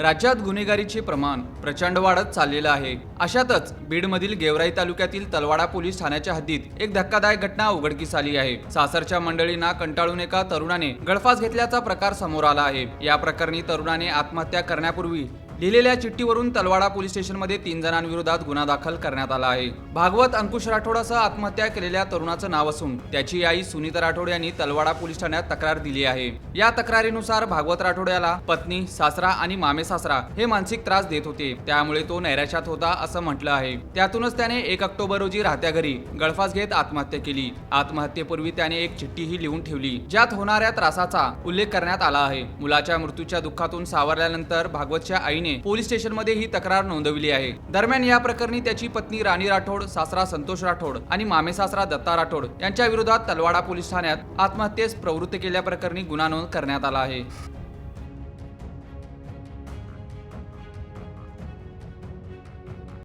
राज्यात गुन्हेगारीचे प्रमाण प्रचंड वाढत चाललेलं आहे. अशातच बीडमधील गेवराई तालुक्यातील तलवाडा पोलीस ठाण्याच्या हद्दीत एक धक्कादायक घटना उघडकीस आली आहे. सासरच्या मंडळींना कंटाळून एका तरुणाने गळफास घेतल्याचा प्रकार समोर आला आहे. या प्रकरणी तरुणाने आत्महत्या करण्यापूर्वी लिहिलेल्या चिठ्ठीवरून तलवाडा पोलीस स्टेशनमध्ये तीन जणांविरोधात गुन्हा दाखल करण्यात आला आहे. भागवत अंकुश राठोडासह आत्महत्या केलेल्या तरुणाचं नाव असून त्याची आई सुनीता राठोड यांनी तलवाडा पोलीस ठाण्यात तक्रार दिली आहे. या तक्रारीनुसार भागवत राठोड याला पत्नी सासरा आणि मामे सासरा हे मानसिक त्रास देत होते. त्यामुळे तो नैराश्यात होता असं म्हटलं आहे. त्यातूनच त्याने एक ऑक्टोबर रोजी राहत्या घरी गळफास घेत आत्महत्या केली. आत्महत्येपूर्वी त्याने एक चिठ्ठीही लिहून ठेवली ज्यात होणाऱ्या त्रासाचा उल्लेख करण्यात आला आहे. मुलाच्या मृत्यूच्या दुःखातून सावरल्यानंतर भागवतच्या आईने पोलीस स्टेशनमध्ये ही तक्रार नोंदवली आहे. दरम्यान या प्रकरणी त्याची पत्नी राणी राठोड सासरा संतोष राठोड आणि मामे सासरा दत्ता राठोड यांच्या विरोधात तलवाडा पोलीस ठाण्यात आत्महत्येस प्रवृत्त केल्याप्रकरणी गुन्हा नोंद करण्यात आला आहे.